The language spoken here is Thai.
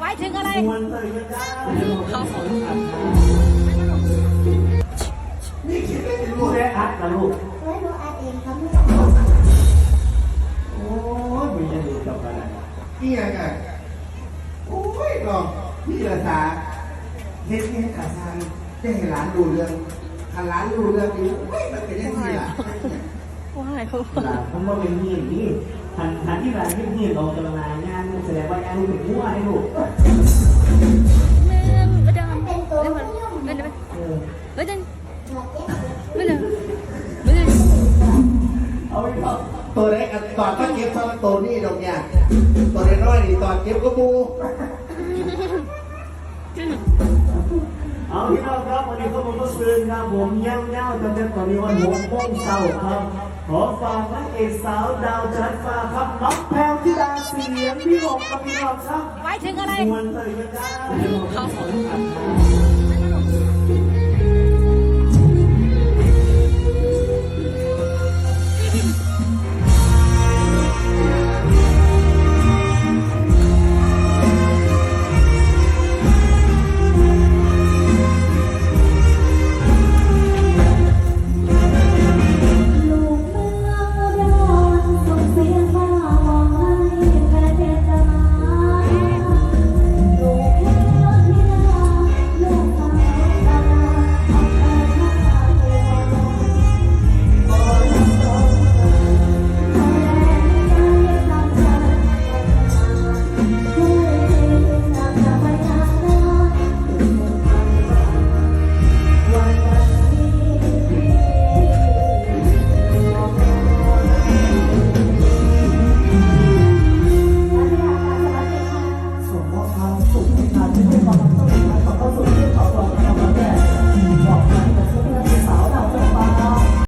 หมายถึงอะไรมวนเลยก็ได้เขานี่คิดไม่ถึงลูกแม่อัดกับลูกไว้หนูอาเองครับโอ้ยมีจะดูกับอะไรนี่ยังไงโอ้ยลองพี่ละสาเฮ็ดเฮ็ดขาทางจะให้ร้านดูเรื่องถ้าร้านดูเรื่องนี้เฮ้ยมันเป็นยังไงล่ะว่าอะไรเขาหลานผมว่าเป็นเงียบนี่ หันหันที่หลานเงียบๆเราจะมางานแสดงว่างานลูกหัวให้ลูกแม่ไม่ได้เป็นตัวไม่ไม่ได้ยุ่งไม่ได้เออไม่ได้ไม่ได้เอาไปก่อนตัวเล็กตอนก็เก็บเท่าตัวนี้ดอกเนี่ยตัวน้อยนี่ตอนเก็บก็บูเอาพี่น้อง นนี้ก็ผมก็ซื้อครับผมเงี้ยวเงี้ยวจนเป็นตอนนี้วันหกโมงเช้าครับ ขอฝากพระเอกสาวดาวจันทร์ฟ้าครับน้องแพรวธิดาเสียงพี่หกกับพี่น้องครับหมายถึงอะไรมวนเลยก็ได้เขา ความสุขในการที่เป็นความสุขและความสุขที่เขาบอก